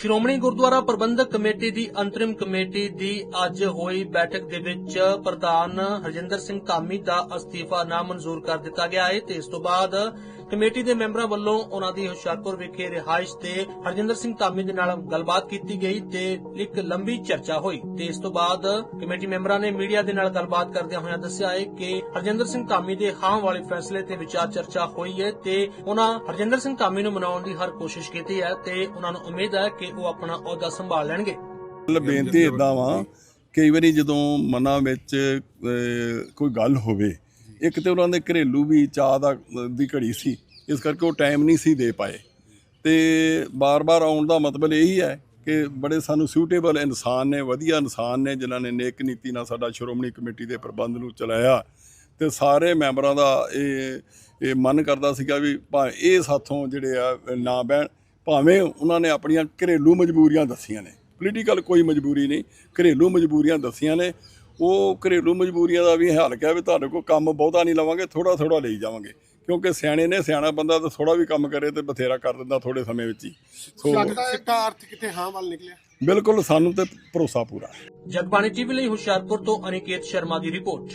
Shiromani Gurdwara Prabandhak committee ਦੀ interim committee ਦੀ ਅੱਜ ਹੋਈ ਬੈਠਕ ਦੇ ਵਿੱਚ ਪ੍ਰਧਾਨ ਹਰਜਿੰਦਰ ਸਿੰਘ ਧਾਮੀ ਦਾ ਅਸਤੀਫਾ ਨਾ ਮਨਜ਼ੂਰ ਕਰ ਦਿੱਤਾ ਗਿਆ ਹੈ ਤੇ ਇਸ ਤੋਂ ਬਾਅਦ ਕਮੇਟੀ ਦੇ ਮੈਂਬਰਾਂ ਵੱਲੋਂ ਉਹਨਾਂ ਦੀ ਹੁਸ਼ਿਆਰਪੁਰ ਵਿਖੇ ਰਿਹਾਇਸ਼ ਤੇ ਹਰਜਿੰਦਰ ਸਿੰਘ ਧਾਮੀ ਦੇ ਨਾਲ ਗੱਲਬਾਤ ਕੀਤੀ ਗਈ ਤੇ ਇੱਕ ਲੰਬੀ ਚਰਚਾ ਹੋਈ ਤੇ ਇਸ ਤੋਂ ਬਾਅਦ ਕਮੇਟੀ ਮੈਂਬਰਾਂ ਨੇ ਮੀਡੀਆ ਦੇ ਨਾਲ ਗੱਲਬਾਤ ਕਰਦਿਆਂ ਹੋਇਆਂ ਦੱਸਿਆ ਹੈ ਕਿ ਹਰਜਿੰਦਰ ਸਿੰਘ ਧਾਮੀ ਦੇ ਹਾਂ ਵਾਲੇ ਫੈਸਲੇ ਤੇ ਵਿਚਾਰ ਚਰਚਾ ਹੋਈ ਹੈ ਤੇ ਉਹਨਾਂ ਹਰਜਿੰਦਰ ਸਿੰਘ ਧਾਮੀ ਨੂੰ ਮਨਾਉਣ ਦੀ ਹਰ ਕੋਸ਼ਿਸ਼ ਕੀਤੀ ਹੈ ਤੇ ਉਹਨਾਂ ਨੂੰ ਉਮੀਦ ਹੈ ਕਿ ਉਹ ਆਪਣਾ ਅਹੁਦਾ ਸੰਭਾਲ ਲੈਣਗੇ। ਮਤਲਬ ਬੇਨਤੀ ਇਦਾਂ ਵਾ ਕਈ ਵਾਰੀ ਜਦੋਂ ਮਨਾਂ ਵਿੱਚ ਅਹ, ਕੋਈ ਗੱਲ ਹੋਵੇ ਇੱਕ ਤੇ ਉਹਨਾਂ ਦੇ ਘਰੇਲੂ ਵੀ ਚਾਹ ਦਾ ਦੀ ਘੜੀ ਸੀ ਇਸ ਕਰਕੇ ਉਹ ਟਾਈਮ ਨਹੀਂ ਸੀ ਦੇ ਪਾਏ। ਤੇ ਬਾਰ-ਬਾਰ ਆਉਣ ਦਾ ਮਤਲਬ ਇਹੀ ਹੈ ਕਿ ਬੜੇ ਸਾਨੂੰ ਸੂਟੇਬਲ ਇਨਸਾਨ ਨੇ ਵਧੀਆ ਇਨਸਾਨ ਨੇ ਜਿਨ੍ਹਾਂ ਨੇ ਨੇਕ ਨੀਤੀ ਨਾਲ ਸਾਡਾ ਸ਼੍ਰੋਮਣੀ ਕਮੇਟੀ ਦੇ ਪ੍ਰਬੰਧ ਨੂੰ ਚਲਾਇਆ। ਤੇ ਸਾਰੇ ਮੈਂਬਰਾਂ ਦਾ ਇਹ ਇਹ ਮਨ ਕਰਦਾ ਸੀਗਾ ਵੀ ਭਾਵੇਂ ਇਹ ਸਾਥੋਂ ਜਿਹੜੇ ਆ ਨਾ ਬਹਿਣ ਭਾਵੇਂ ਉਹਨਾਂ ਨੇ ਆਪਣੀਆਂ ਘਰੇਲੂ ਮਜਬੂਰੀਆਂ ਦੱਸੀਆਂ ਨੇ ਪੋਲੀਟੀਕਲ ਕੋਈ ਮਜਬੂਰੀ ਨਹੀਂ ਘਰੇਲੂ ਮਜਬੂਰੀਆਂ ਦੱਸੀਆਂ ਨੇ ਉਹ ਘਰੇਲੂ ਮਜਬੂਰੀਆਂ ਦਾ ਵੀ ਹੱਲ ਕਿਹਾ ਵੀ ਤੁਹਾਡੇ ਕੋਲ ਕੰਮ ਬਹੁਤਾ ਨਹੀਂ ਲਵਾਂਗੇ ਥੋੜਾ ਥੋੜਾ ਲਈ ਜਾਵਾਂਗੇ ਕਿਉਂਕਿ ਸਿਆਣੇ ਨੇ ਸਿਆਣਾ ਬੰਦਾ ਤਾਂ ਥੋੜਾ ਵੀ ਕੰਮ ਕਰੇ ਤੇ ਬਥੇਰਾ ਕਰ ਦਿੰਦਾ ਥੋੜੇ ਸਮੇਂ ਵਿੱਚ ਹੀ। ਸੋ ਸਿੱਟਾ ਅਰਥ ਕਿਤੇ ਹਾਂ ਵੱਲ ਨਿਕਲਿਆ। ਬਿਲਕੁਲ ਸਾਨੂੰ ਤੇ ਭਰੋਸਾ ਪੂਰਾ ਜਗਬਾਣੀ ਟੀਵੀ ਲਈ ਹੁਸ਼ਿਆਰਪੁਰ ਤੋਂ ਅਨਿਕੇਤ ਸ਼ਰਮਾ ਦੀ ਰਿਪੋਰਟ।